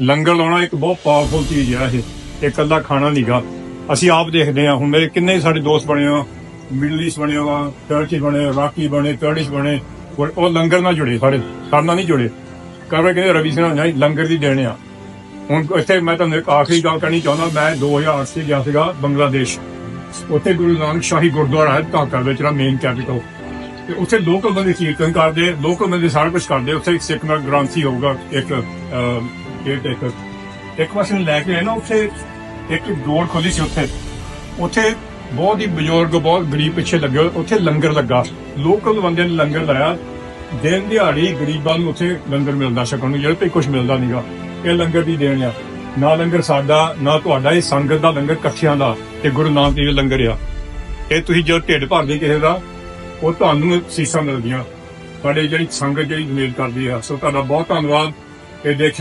ਲੰਗਰ ਲਾਉਣਾ ਇੱਕ ਬਹੁਤ ਪਾਵਰਫੁਲ ਚੀਜ਼ ਆ ਇਹ। ਇਹ ਇਕੱਲਾ ਖਾਣਾ ਨਹੀਂਗਾ ਅਸੀਂ ਆਪ ਦੇਖਦੇ ਆ ਹੁਣ ਮੇਰੇ ਕਿੰਨੇ ਸਾਡੇ ਦੋਸਤ ਬਣੇ ਆ। ਮਿਡਲ ਈਸਟ ਬਣੇ ਆ ਟਰਕੀ ਬਣੇ ਰਾਕੀ ਬਣੇ ਕਰਡਿਸ਼ ਬਣੇ। ਉਹ ਉਹ ਲੰਗਰ ਨਾਲ ਜੁੜੇ ਸਾਡੇ ਸਾਡੇ ਨਾਲ ਨਹੀਂ ਜੁੜੇ। ਕਰਵੇ ਕਹਿੰਦੇ ਰਵੀ ਸਿੰਘ ਨਾਲ ਲੰਗਰ ਦੀ ਦੇਣੇ ਆ। ਹੁਣ ਇੱਥੇ ਮੈਂ ਤੁਹਾਨੂੰ ਇੱਕ ਆਖਰੀ ਗੱਲ ਕਰਨੀ ਚਾਹੁੰਦਾ। ਮੈਂ 2008 ਚ ਗਿਆ ਸੀਗਾ ਬੰਗਲਾਦੇਸ਼। ਉੱਥੇ ਗੁਰੂ ਨਾਨਕ ਸ਼ਾਹੀ ਗੁਰਦੁਆਰਾ ਹੈ ਢਾਕਾ ਵਿੱਚ, ਜਿਹੜਾ ਮੇਨ ਕੈਪੀਟਲ ਤੇ ਉੱਥੇ ਲੋਕਲ ਬੰਦੇ ਕੀਰਤਨ ਕਰਦੇ ਲੋਕਲ ਬੰਦੇ ਸਾਰਾ ਕੁਝ ਕਰਦੇ। ਉੱਥੇ ਇੱਕ ਸਿੱਖ ਨਾਲ ਗ੍ਰੰਥੀ ਹੋਊਗਾ, ਇੱਕ ਇੱਕ ਇੱਕ ਇੱਕ ਪਾਸੇ ਨੂੰ ਲੈ ਕੇ ਆਏ ਨਾ ਉੱਥੇ ਇੱਕ ਡੋਰ ਖੋਲੀ ਸੀ ਉੱਥੇ। ਉੱਥੇ ਬਹੁਤ ਹੀ ਬਜ਼ੁਰਗ ਬਹੁਤ ਗਰੀਬ ਪਿੱਛੇ ਲੱਗੇ ਹੋਏ, ਉੱਥੇ ਲੰਗਰ ਲੱਗਾ। ਲੋਕਲ ਬੰਦੇ ਨੇ ਲੰਗਰ ਲਾਇਆ। ਦਿਨ ਦਿਹਾੜੀ ਗਰੀਬਾਂ ਨੂੰ ਉੱਥੇ ਲੰਗਰ ਮਿਲਦਾ ਛਕਣ ਨੂੰ ਜਿਹੜੇ ਤੇ ਕੁਝ ਮਿਲਦਾ ਨਹੀਂਗਾ ਇਹ ਲੰਗਰ ਦੀ ਦੇਣ ਆ। ਨਾ ਲੰਗਰ ਸਾਡਾ ਨਾ ਤੁਹਾਡਾ ਇਹ ਸੰਗਤ ਦਾ ਲੰਗਰ ਇਕੱਠਿਆਂ ਦਾ ਤੇ ਗੁਰੂ ਨਾਨਕ ਦੇਵ ਲੰਗਰ ਆ। ਇਹ ਤੁਸੀਂ ਜਦੋਂ ਢਿੱਡ ਭਰਦੇ ਕਿਸੇ ਦਾ ਉਹ ਤੁਹਾਨੂੰ ਸੀਸਾਂ ਮਿਲਦੀਆਂ। ਤੁਹਾਡੇ ਜਿਹੜੀ ਸੰਗਤ ਜਿਹੜੀ ਮੇਲ ਕਰਦੀ ਆ ਸੋ ਤੁਹਾਡਾ ਬਹੁਤ ਧੰਨਵਾਦ। ਇਹ ਦੇਖ